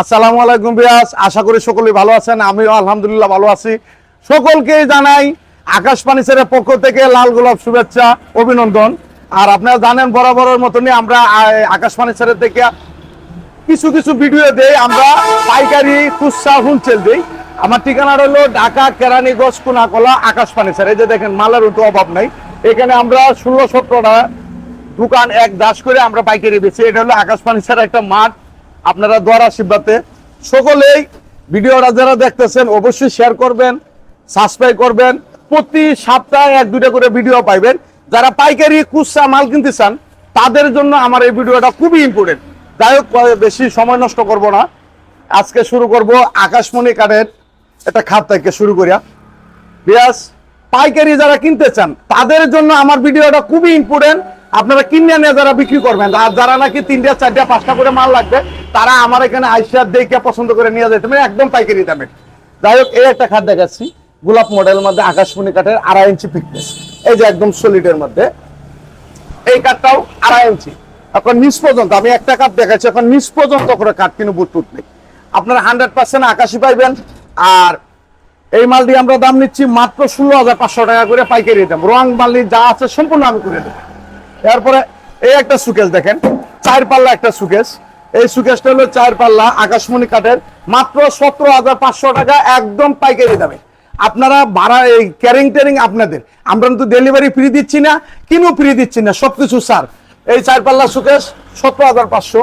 আসসালামু আলাইকুম বিয়াস, আশা করি সকলেই ভালো আছেন, আমিও আলহামদুলিল্লাহ ভালো আছি। সকলকে জানাই আকাশ পানিসের পক্ষ থেকে লাল গোলাপ শুভেচ্ছা, অভিনন্দন। আর আপনারা জানেন বরাবরের মতনই আমরা আকাশ পানিসের থেকে কিছু কিছু ভিডিও দেই, আমরা পাইকারি খুচরা হুলসেল দেই। আমার ঠিকানা হলো ঢাকা, কেরানীগঞ্জ, কোনাকলা, আকাশ ফার্নিচার এই যে দেখেন, মালের উঠে অভাব নাই। এখানে আমরা ষোলো সতেরোটা দোকান এক দাস করে আমরা পাইকারি বেছি এটা হলো আকাশ ফার্নিচার একটা মাঠ। আপনারা দ্বারা আশীর্বাদে সকলেই ভিডিওটা যারা দেখতেছেন অবশ্যই শেয়ার করবেন সাবস্ক্রাইব করবেন। প্রতি সপ্তাহে এক, দুইটা করে ভিডিও পাইবেন। যারা পাইকারি খুচরা মাল কিনতে চান, তাদের জন্য আমার এই ভিডিওটা খুবই ইম্পর্টেন্ট যাই হোক বেশি সময় নষ্ট করব না। আজকে শুরু করব আকাশমণি কাঠের একটা খাত থেকে শুরু করিয়া। বিয়াস, পাইকারি যারা কিনতে চান, তাদের জন্য আমার ভিডিওটা খুবই ইম্পর্টেন্ট আপনারা কিনে নিয়ে যারা বিক্রি করবেন, আর যারা নাকি তিনটা, চারটা, পাঁচটা করে মাল লাগবে, তারা আমার এখানে আইসা দেখে পছন্দ করে নিয়ে যেতে পারে একদম পাইকারি দামে। যাই হোক, এই একটা খাত দেখাচ্ছি, গোলাপ মডেল মধ্যে আকাশমণি কাঠের আড়াই ইঞ্চি ফিটনেস এই যে একদম সলিডের মধ্যে। এই কাঠটাও আড়াই ইঞ্চি। এখন নিচ পর্যন্ত, আমি একটা কাঠ দেখাচ্ছি, এখন নিচ পর্যন্ত করে কাঠ কিন্তু বুটবুট নেই। আপনারা হান্ড্রেড পার্সেন্ট আকাশি পাইবেন, আর এই মাল দিয়ে আমরা দাম নিচ্ছি মাত্র ষোলো হাজার পাঁচশো টাকা করে পাইকারি দাম। রং মালটি যা আছে সম্পূর্ণ আমি করে দেবো। এরপরে এই একটা সুকেস দেখেন, চার পাল্লা একটা সুকেস এই সুকেসটা হলো চার পাল্লা আকাশমণি কাঠের, মাত্র সতেরো হাজার পাঁচশো টাকা একদম পাইকারি দামে। আপনারা ভাড়া, এই ক্যারিং টেরিং আপনাদের। আমরা কিন্তু ডেলিভারি ফ্রি দিচ্ছি না, কিনো ফ্রি দিচ্ছি না, সবকিছু স্যার এই চার পাল্লা সুকেশ সতেরো হাজার পাঁচশো।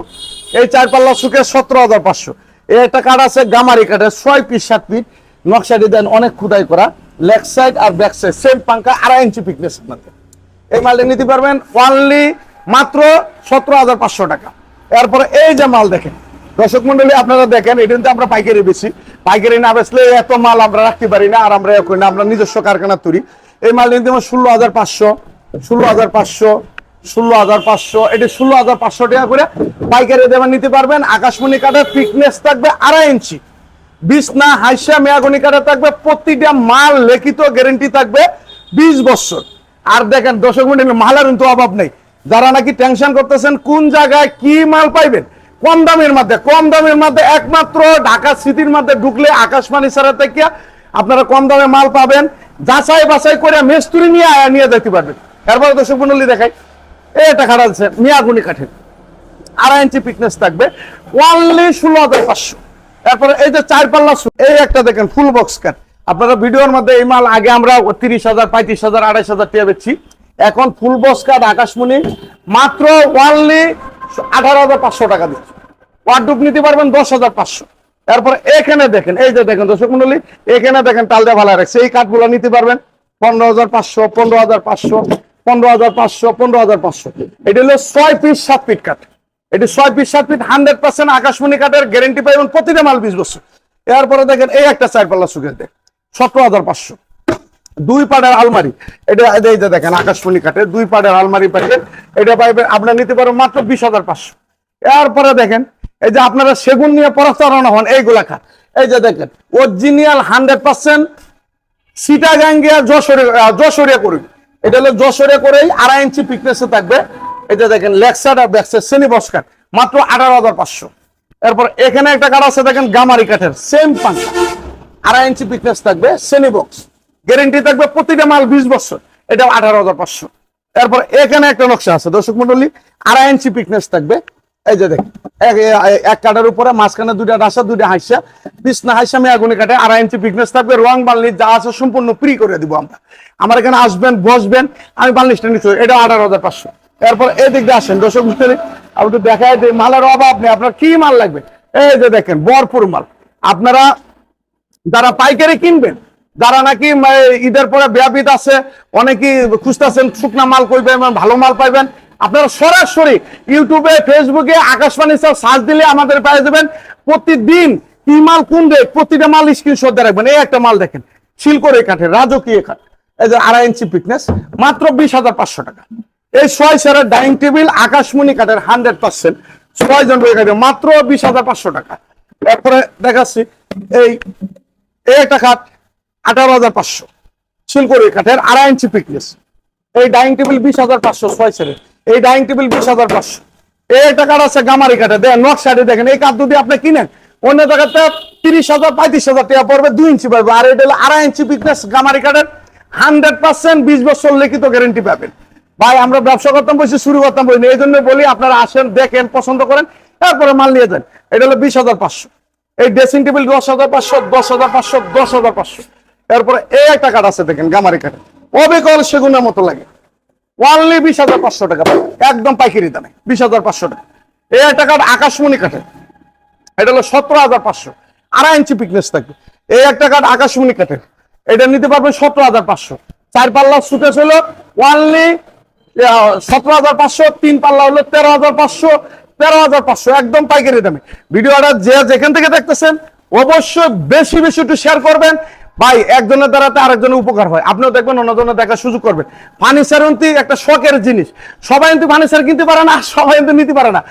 এই চার পাল্লা সুকেশ সতেরো হাজার পাঁচশো। এই একটা কাঠ আছে গামারি কাঠের, ছয় পিস সাত ফিট নকশা ডিজাইন অনেক খুদাই করা। লেগ সাইড আর ব্যাক সাইড সেম পাঙ্কা আড়াই ইঞ্চি পিকনেস আপনাদের। এই মালটা নিতে পারবেন অনলি মাত্র সতেরো হাজার পাঁচশো টাকা। এরপরে এই যে মাল দেখেন, দর্শক মন্ডলী, আপনারা দেখেন, এটা কিন্তু আমরা পাইকারি বেশি পাইকারি না বেচলে এত মাল আমরা রাখতে পারি না আর আমরা করি না আমরা নিজস্ব কারখানা তৈরি। এই মাল নিতে ষোলো হাজার পাঁচশো, ষোলো হাজার পাঁচশো, ষোলো হাজার পাঁচশো, এটি ষোলো হাজার পাঁচশো টাকা করে পাইকারি দেবেন নিতে পারবেন। আকাশমণি কাঠের ফিটনেস থাকবে আড়াই ইঞ্চি। বিছনা হাইসা মেয়াগনি কাটা থাকবে, প্রতিটা মাল লিখিত গ্যারেন্টি থাকবে বিশ বছর। আর দেখেন, দর্শক মন্ডলী মালের কিন্তু অভাব নেই। যারা নাকি টেনশন করতেছেন, কোন জায়গায় কি মাল পাইবেন? কম দামের মধ্যে, কম দামের মধ্যে একমাত্র ঢাকা সিটির মধ্যে ঢুকলে আকাশবাণী ছাড়া থেকে আপনারা কম দামে মাল পাবেন। যাচাই বাছাই করে মেস্তুরি নিয়ে নিয়ে যেতে পারবেন। এরপরে দর্শক মন্ডলী দেখাই। খারাপ আছে, মিয়াগুনি কাঠের। আড়াই ইঞ্চি ফিটনেস থাকবে। অনলি ষোলো হাজার পাঁচশো। তারপরে এই যে চার পাল্লা এই একটা দেখেন ফুল বক্স কাট আপনারা ভিডিওর মধ্যে এই মাল আগে আমরা তিরিশ হাজার, পঁয়ত্রিশ হাজার, আড়াইশ হাজার টাকা বেচছি। এখন ফুল বক্স কাট আকাশমণি, মাত্র ওয়ানলি আঠারো হাজার পাঁচশো টাকা দিচ্ছি। ওয়ার্ডুপ নিতে পারবেন দশ হাজার পাঁচশো। তারপরে এখানে দেখেন, এই যে দেখেন দর্শক মন্ডলী, এখানে দেখেন তালদা ভালো রাখছে এই কাঠগুলো নিতে পারবেন পনেরো হাজার পাঁচশো, পনেরো হাজার পাঁচশো, পনেরো হাজার পাঁচশো, পনেরো হাজার পাঁচশো। এটা হলো ছয় পিস, সাত ফিট কাঠ। এটি ছয় পিস, সাত ফিট হান্ড্রেড পার্সেন্ট আকাশমণি কাঠের গ্যারেন্টি পাইবেন প্রতিটা মাল বিশ বছর। এরপরে দেখেন এই একটা চার পাল্লা সুখের দেখ সতেরো হাজার পাঁচশো। দুই পাড়ের আলমারি। এটা, এই যে দেখেন, আকাশমণি কাঠের দুই পাড়ের আলমারি পাইবেন এটা পাইবেন আপনার নিতে পারবেন মাত্র বিশ হাজার পাঁচশো। এরপরে দেখেন, এই যে আপনারা সেগুন নিয়ে পড়াশোনা হন, এইগুলা খান এই যে দেখেন অরিজিনাল হান্ড্রেড পার্সেন্ট সিটাগাঙ্গিয়া যশোরে যশোরিয়া করবি এটা হলো যশোরিয়া করেই আড়াই ইঞ্চি পিকনেসে থাকবে। এটা দেখেন লেক্সার আর ব্যাকসার শ্রেণি বসকার মাত্র আঠারো হাজার পাঁচশো। এরপর এখানে একটা কাঠ আছে, দেখেন, গামারি কাঠের সেম পাঙ্কা আড়াই ইঞ্চি পিকনেস থাকবে শ্রেণি বক্স গ্যারেন্টি থাকবে প্রতিটা মাল বিশ বছর। এটা আঠারো হাজার পাঁচশো। এরপর এখানে একটা নকশা আছে, দর্শক মন্ডলী, আড়াই ইঞ্চি পিকনেস থাকবে। এই যে দেখেন, এক- কাঠের উপরে, মাঝখানে দুইটা রাসা দুইটা হাইসা। বিছনা হাইসা মেয়াগুনি কাটে, আড়াই ইঞ্চি পিকনেস থাকবে, রং বার্নিশ যা আছে সম্পূর্ণ ফ্রি করে দিব আমরা। আমার এখানে আসবেন, বসবেন, আমি বার্নিশটা নিচ্ছি এটা আঠারো হাজার পাঁচশো। এরপর এই দিক দিয়ে আসেন, দর্শক মন্ডলী, আমি দেখাই দিই, মালের অভাব নেই, আপনার কি মাল লাগবে? এই যে দেখেন, ভরপুর মাল। আপনারা যারা পাইকারি কিনবেন, যারা নাকি ঈদের পরে ব্যাপিত আছে, অনেকেই খুঁজতেছেন, শুকনা মাল কইবেন ভালো মাল পাইবেন। আপনারা সরাসরি ইউটিউবে ফেসবুকে আকাশবাণী সব সার্চ দিলে আমাদের পেয়ে যাবেন। প্রতিদিন কি মাল, কোন রেট প্রতিটা মাল স্ক্রিনশট দিয়ে রাখবেন। এই একটা মাল দেখেন শিলকরে কাঠের, রাজকীয় কাঠ। এই যে আড়াই ইঞ্চি ফিটনেস মাত্র বিশ হাজার পাঁচশো টাকা। এই ছয় সেরের ডাইনিং টেবিল আকাশমণি কাঠের হান্ড্রেড পার্সেন্ট ছয় জন মাত্র বিশ হাজার পাঁচশো টাকা। এরপরে দেখাচ্ছি, এই এই একটা খাট আঠারো হাজার পাঁচশো। শিলকরি কাঠের আড়াই ইঞ্চি পিকনেস এই ডাইনিং টেবিল বিশ হাজার পাঁচশো ছয় সেরের এই ডাইনিং টেবিল বিশ হাজার পাঁচশো। এই একটা কাঠ আছে গামারি কাঠে দেখেন নকশাটি দেখেন, এই কাঠ যদি আপনি কিনেন, অন্য জায়গাতে তিরিশ হাজার, পঁয়ত্রিশ হাজার টাকা পড়বে, দুই ইঞ্চি পাবে আর এটা হলো আড়াই ইঞ্চি বিকনেস গামারি কাঠের হান্ড্রেড পার্সেন্ট বিশ বছর লিখিত গ্যারেন্টি পাবেন। ভাই, আমরা ব্যবসা করতাম বসে শুরু করতাম বসে এই জন্য বলি, আপনারা আসেন, দেখেন, পছন্দ করেন, তারপরে মাল নিয়ে যান। এটা হলো বিশ হাজার পাঁচশো। এই ড্রেসিং টেবিল দশ হাজার পাঁচশো? দশ হাজার পাঁচশো, দশ হাজার পাঁচশো। এরপরে এই একটা কাঠ আছে দেখেন, গামারি কাঠের অবিকল সেগুনের মতো লাগে। ওয়ানলি বিশ হাজার পাঁচশো টাকা একদম পাইকারি দামে, বিশ হাজার পাঁচশো টাকা। এই একটা কাঠ আকাশমণি কাঠের এটা হলো সতেরো হাজার পাঁচশো। আড়াই ইঞ্চি পিকনেস থাকবে। এই একটা কাঠ আকাশমণি কাঠের এটা নিতে পারবেন সতেরো হাজার পাঁচশো। চার পাল্লা সুটেস হলো ওয়ানলি সতেরো হাজার পাঁচশো, তিন পাল্লা হলো তেরো হাজার পাঁচশো। তেরো হাজার পাঁচশো, একদম পাইকারি দামে। ভিডিওটা যে যেখান থেকে দেখতেছেন, অবশ্যই বেশি বেশি একটু শেয়ার করবেন। ভাই, একজনের দ্বারাতে আরেকজনের উপকার হয়। আপনিও দেখবেন, অন্যজনের দেখার সুযোগ করবেন। ফার্নিচার কিন্তু একটা শখের জিনিস। সবাই কিন্তু ফার্নিচার কিনতে পারে না সবাই কিন্তু নিতে পারে না।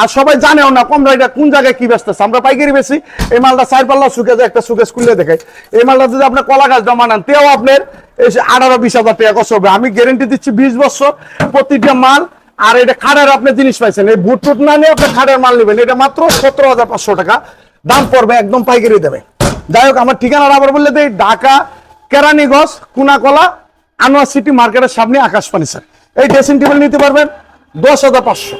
আর সবাই জানেও না কম এটা কোন জায়গায় কি ব্যস্ত আমরা পাইকারি বেশি। এই মালটা চার পাল্লা যায় একটা সুকেশ খুলে দেখাই। এই মালটা যদি আপনার কলা গাছ জমা নেন, তেও আপনার আঠারো, বিশ হাজার টাকা কষ্ট হবে। আমি গ্যারেন্টি দিচ্ছি বিশ বছর প্রতিটা মাল আর এটা খাড়ের আপনি জিনিস পাইছেন, এই বুট টুট না নিয়ে আপনি খাড়ের মাল নেবেন, এটা মাত্র সতেরো হাজার পাঁচশো টাকা, দাম পড়বে একদম পাইকারি দেবে যাই হোক, আমার ঠিকানা আবার বললে দেই, ঢাকা, কেরানীগঞ্জ, কুনাকলা, আনোয়ার সিটি মার্কেটের সামনে আকাশ স্যার। এই ড্রেসিং টেবিল নিতে পারবেন দশ হাজার পাঁচশো।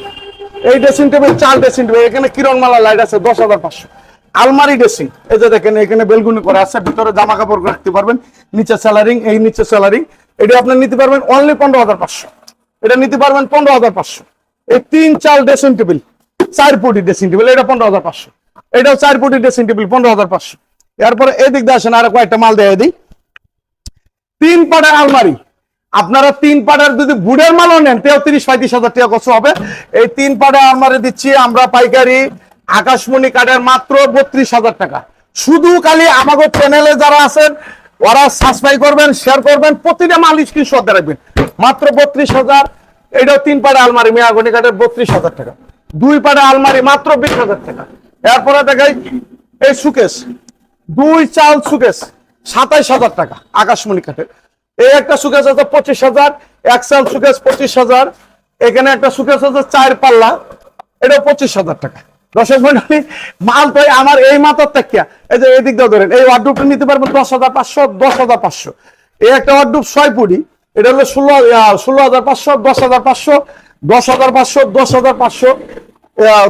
এই ড্রেসিং টেবিল চার ড্রেসিং টেবিল এখানে কিরণমালা লাইট আছে দশ হাজার পাঁচশো। আলমারি ড্রেসিং এই যে দেখেন, এখানে বেলগুনি করে আছে, ভিতরে জামা কাপড় রাখতে পারবেন, নিচে স্যালারিং এই নিচে স্যালারিং এটা আপনি নিতে পারবেন অনলি পনেরো হাজার পাঁচশো। এটা নিতে পারবেন পনেরো হাজার পাঁচশো। এই তিন চাল ড্রেসিং টেবিল চার ফুটি ড্রেসিং টেবিল এটা পনেরো হাজার পাঁচশো। এটাও চার ফুটি ড্রেসিং টেবিল পনেরো হাজার পাঁচশো। এরপরে এদিক দিয়ে আসেন, আর কয়েকটা মাল দেয় দিই। তিন পাড়ার আলমারি, আপনারা তিন পাড়ার যদি বুড়ের মালও নেন, তেও তিরিশ পঁয়ত্রিশ হাজার টাকা কষ্ট হবে। এই তিন পাড়ার আলমারি দিচ্ছি আমরা পাইকারি, আকাশমণি কাঠের মাত্র বত্রিশ হাজার টাকা। শুধু খালি আমাকে চ্যানেলে যারা আছেন, ওরা সাবস্ক্রাইব করবেন শেয়ার করবেন, প্রতিটা মাল স্ক্রিনশট রাখবেন। মাত্র বত্রিশ হাজার। এটাও তিন পাড়া আলমারি মেয়াগনি কাঠের বত্রিশ হাজার টাকা। দুই পাড়া আলমারি, মাত্র বিশ হাজার টাকা। এরপরে দেখাই এই সুকেশ, দুই চাল সুকেশ, সাতাইশ হাজার টাকা আকাশমণি কাঠের। এই একটা সুকেশ আছে পঁচিশ হাজার, এক চাল সুকেশ পঁচিশ হাজার, এখানে একটা সুকেশ আছে চার পাল্লা, এটা পঁচিশ হাজার টাকা। দর্শক মন্ডলী, মাল তো এই আমার এই মাথার থেকে। এই যে এদিক দিয়ে ধরেন, এই ওয়ার্ডরুপটা নিতে পারবেন দশ হাজার পাঁচশো, দশ হাজার পাঁচশো। এই একটা ওয়ার্ডরুপ ছয় পুটি এটা হলো ষোলো ষোলো হাজার পাঁচশো, দশ হাজার পাঁচশো, দশ হাজার পাঁচশো, দশ হাজার পাঁচশো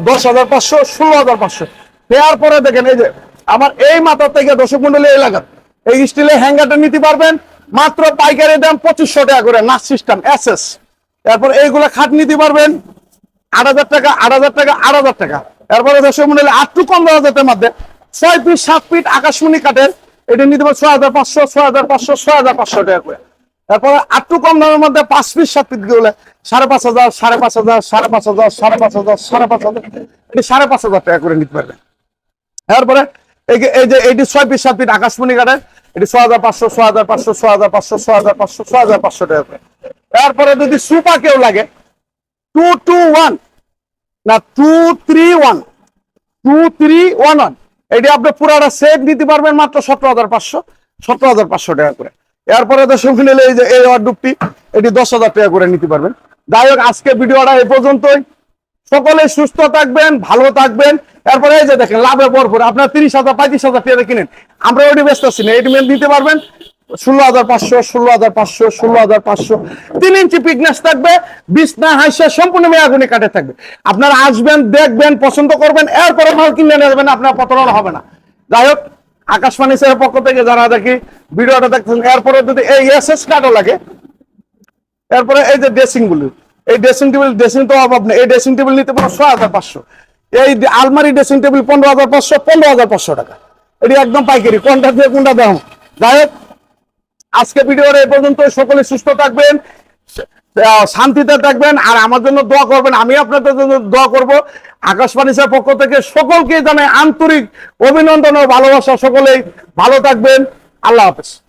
দশ হাজার পাঁচশো, ষোলো হাজার পাঁচশো। দেওয়ার পরে দেখেন, এই যে, আমার এই মাথার থেকে দর্শক মন্ডলী এলাকার এই স্টিলের হ্যাঙ্গারটা নিতে পারবেন, মাত্র পাইকারি দাম পঁচিশশো টাকা করে, নাচ সিস্টেম এস এস তারপর এইগুলা খাট নিতে পারবেন, আট হাজার টাকা, আট হাজার টাকা, আট হাজার টাকা। এরপরে দর্শক মন্ডলী আটটু পনেরো হাজারের মধ্যে, ছয় পিস সাত ফিট আকাশমণি কাঠের, এটা নিতে পারবে ছয় হাজার পাঁচশো, ছয় হাজার পাঁচশো, ছয় হাজার পাঁচশো টাকা করে। তারপরে আটটু কম দামের মধ্যে পাঁচ পিস সাত পিসগুলো সাড়ে পাঁচ হাজার, সাড়ে পাঁচ হাজার, সাড়ে পাঁচ হাজার, সাড়ে পাঁচ হাজার, সাড়ে পাঁচ হাজার এটি সাড়ে পাঁচ হাজার টাকা করে নিতে পারবেন। তারপরে এই যে- এই যে এটি ছয় পিস সাত পিস আকাশমণি কাঠের, এটি ছয় হাজার পাঁচশো, ছয় হাজার পাঁচশো, ছয় হাজার পাঁচশো, ছয় হাজার পাঁচশো, ছয় হাজার পাঁচশো টাকা করে। এরপরে যদি সুপা কেউ লাগে টু টু ওয়ান না two three one two three one one এটি আপনি পুরাটা সেট নিতে পারবেন মাত্র সতেরো হাজার পাঁচশো, সতেরো হাজার পাঁচশো টাকা করে। এরপরে দর্শক নিলে এই যে এই ওয়ার্ডুপটি এটি দশ হাজার টাকা করে নিতে পারবেন। যাই হোক, আজকে ভিডিওটা এই পর্যন্তই। সকলে সুস্থ থাকবেন, ভালো থাকবেন। এরপরে এই যে দেখেন, লাভে ভরপুর। আপনার তিরিশ হাজার, পঁয়ত্রিশ হাজার টাকা কিনেন। আমরা ওটি ব্যস্ত আছি না এটি মেল দিতে পারবেন। ষোলো হাজার পাঁচশো, ষোলো হাজার পাঁচশো, ষোলো হাজার পাঁচশো। তিন ইঞ্চি পিকনেস থাকবে, বিছনা হাইসা সম্পূর্ণ মেয়াগুনি কাটে থাকবে। আপনারা আসবেন, দেখবেন, পছন্দ করবেন, এরপরে মাল কিনে নেবেন, আপনার প্রতারণা হবে না। যাই হোক আকাশবাণী স্যারের পক্ষ থেকে যারা দেখি ভিডিওটা দেখছেন, এরপরে যদি এই এস এস কার্ডও লাগে, এরপরে এই যে ড্রেসিংগুলো এই ড্রেসিং টেবিল, ড্রেসিং তো অভাব নেই, এই ড্রেসিং টেবিল নিতে পারো ছয় হাজার পাঁচশো। এই আলমারি ড্রেসিং টেবিল পনেরো হাজার পাঁচশো, পনেরো হাজার পাঁচশো টাকা। এটি একদম পাইকারি, কোনটা দিয়ে কোনটা দেও যাই হোক, আজকে ভিডিওর এই পর্যন্ত, সকলে সুস্থ থাকবেন শান্তিতে থাকবেন, আর আমার জন্য দোয়া করবেন, আমি আপনাদের জন্য দোয়া করব। আকাশবাণী স্যার পক্ষ থেকে সকলকে জানাই আন্তরিক অভিনন্দন ও ভালোবাসা, সকলেই ভালো থাকবেন। আল্লাহ হাফেজ।